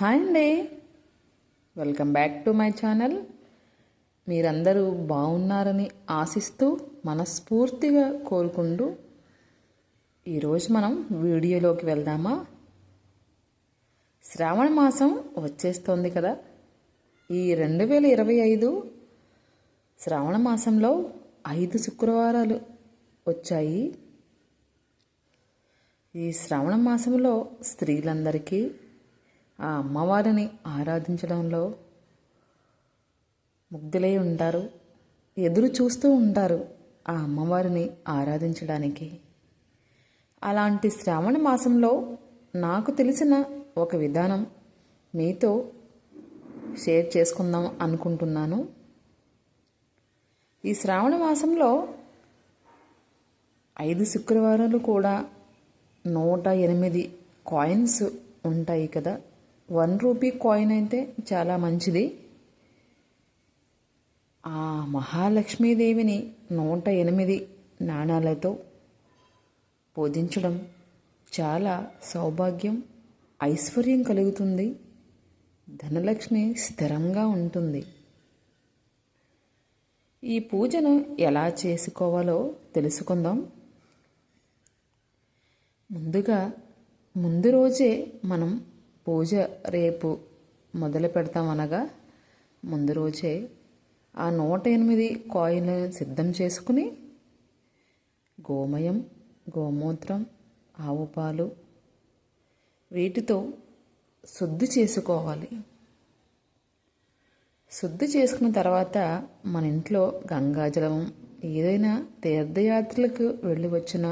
Hi అండి. Welcome back to my channel మీరందరూ బాగున్నారని ఆశిస్తూ మనస్ఫూర్తిగా కోరుకుంటూ ఈరోజు మనం వీడియోలోకి వెళ్దామా? శ్రావణ మాసం వచ్చేస్తోంది కదా. ఈ రెండు వేల ఇరవై ఐదు శ్రావణ మాసంలో ఐదు శుక్రవారాలు వచ్చాయి. ఈ శ్రావణ మాసంలో స్త్రీలందరికీ ఆ అమ్మవారిని ఆరాధించడంలో ముగ్ధులై ఉంటారు. ఎదురు చూస్తూ ఉంటారు ఆ అమ్మవారిని ఆరాధించడానికి. అలాంటి శ్రావణ మాసంలో నాకు తెలిసిన ఒక విధానం మీతో షేర్ చేసుకుందాం అనుకుంటున్నాను. ఈ శ్రావణ మాసంలో ఐదు శుక్రవారాలు కూడా నూట ఎనిమిది కాయిన్స్ ఉంటాయి కదా. వన్ రూపీ కాయిన్ అయితే చాలా మంచిది. ఆ మహాలక్ష్మీదేవిని నూట ఎనిమిది నాణాలతో పూజించడం చాలా సౌభాగ్యం ఐశ్వర్యం కలుగుతుంది. ధనలక్ష్మి స్థిరంగా ఉంటుంది. ఈ పూజను ఎలా చేసుకోవాలో తెలుసుకుందాం. ముందుగా ముందు రోజే మనం పూజ రేపు మొదలు పెడతాం అనగా ముందు రోజే ఆ నూట ఎనిమిది కాయిన్లను సిద్ధం చేసుకుని గోమయం గోమూత్రం ఆవు పాలు వీటితో శుద్ధి చేసుకోవాలి. శుద్ధి చేసుకున్న తర్వాత మన ఇంట్లో గంగాజలం ఏదైనా తీర్థయాత్రలకు వెళ్ళి వచ్చిన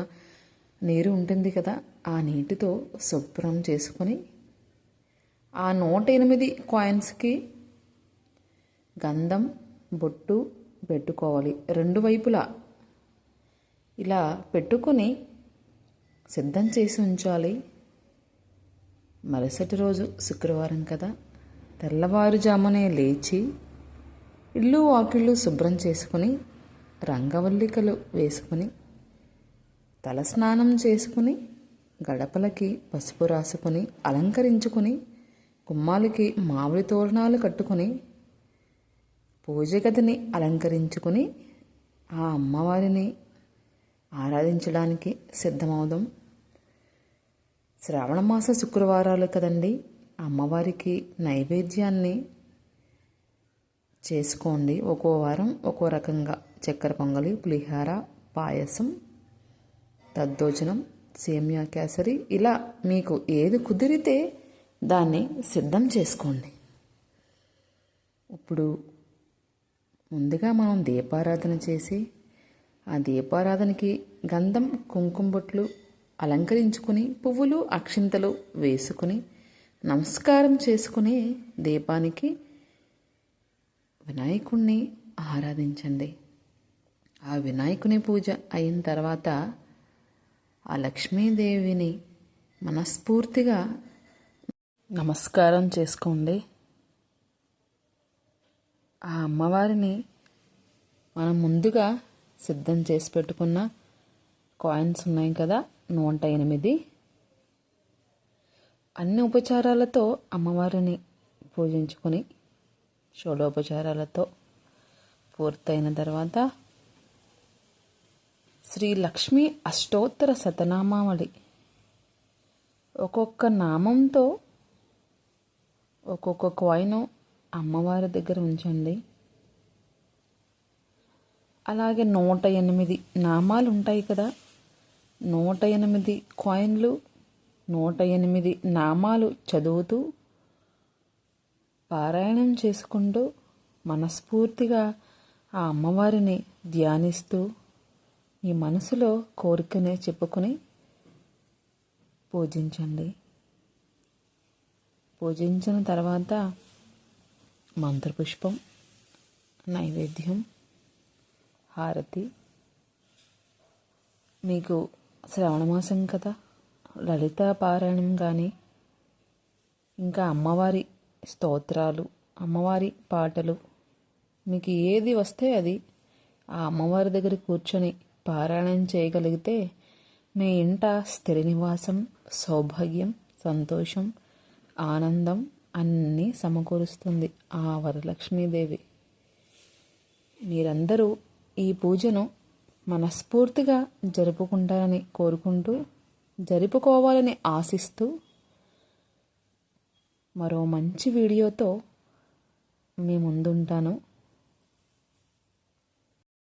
నీరు ఉంటుంది కదా ఆ నీటితో శుభ్రం చేసుకొని ఆ నూట ఎనిమిది కాయిన్స్కి గంధం బొట్టు పెట్టుకోవాలి. రెండు వైపులా. ఇలా పెట్టుకొని సిద్ధం చేసి ఉంచాలి. మరుసటి రోజు శుక్రవారం కదా. తెల్లవారుజామునే లేచి ఇల్లు వాకిళ్ళు శుభ్రం చేసుకుని రంగవల్లికలు వేసుకుని తలస్నానం చేసుకుని గడపలకి పసుపు రాసుకొని అలంకరించుకుని గుమ్మాలకి మామిడి తోరణాలు కట్టుకొని పూజ గదిని అలంకరించుకుని ఆ అమ్మవారిని ఆరాధించడానికి సిద్ధమవుదాం శ్రావణ మాస శుక్రవారాలు కదండి. అమ్మవారికి నైవేద్యాన్ని చేసుకోండి. ఒక్కో వారం ఒక్కో రకంగా చక్కెర పొంగలి పులిహార పాయసం దద్దోజనం సేమియా కేసరి ఇలా మీకు ఏది కుదిరితే దాన్ని సిద్ధం చేసుకోండి. ఇప్పుడు ముందుగా మనం దీపారాధన చేసి ఆ దీపారాధనకి గంధం కుంకుమ బొట్లు అలంకరించుకుని పువ్వులు అక్షింతలు వేసుకుని నమస్కారం చేసుకుని దీపానికి వినాయకుణ్ణి ఆరాధించండి. ఆ వినాయకుని పూజ అయిన తర్వాత ఆ లక్ష్మీదేవిని మనస్ఫూర్తిగా నమస్కారం చేసుకోండి. ఆ అమ్మవారిని మనం ముందుగా సిద్ధం చేసి పెట్టుకున్న కాయిన్స్ ఉన్నాయి కదా నూట ఎనిమిది. అన్ని ఉపచారాలతో అమ్మవారిని పూజించుకొని షోడోపచారాలతో పూర్తయిన తర్వాత శ్రీ లక్ష్మీ అష్టోత్తర శతనామావళి ఒక్కొక్క నామంతో ఒక్కొక్క కాయిన్ అమ్మవారి దగ్గర ఉంచండి. అలాగే నూట ఎనిమిది నామాలు ఉంటాయి కదా నూట ఎనిమిది కాయిన్లు నూట ఎనిమిది నామాలు చదువుతూ పారాయణం చేసుకుంటూ మనస్ఫూర్తిగా ఆ అమ్మవారిని ధ్యానిస్తూ మీ మనసులో కోరికనే చెప్పుకొని పూజించండి. పూజించిన తర్వాత మంత్రపుష్పం నైవేద్యం హారతి. మీకు శ్రవణమాసం కదా. లలిత పారాయణం కానీ ఇంకా అమ్మవారి స్తోత్రాలు అమ్మవారి పాటలు. మీకు ఏది వస్తే అది ఆ అమ్మవారి దగ్గర కూర్చొని పారాయణం చేయగలిగితే మీ ఇంట స్థిర నివాసం సౌభాగ్యం సంతోషం ఆనందం అన్నీ సమకూరుస్తుంది. ఆ వరలక్ష్మీదేవి. మీరందరూ ఈ పూజను మనస్ఫూర్తిగా జరుపుకుంటారని కోరుకుంటూ జరుపుకోవాలని ఆశిస్తూ మరో మంచి వీడియోతో మీ ముందుంటాను.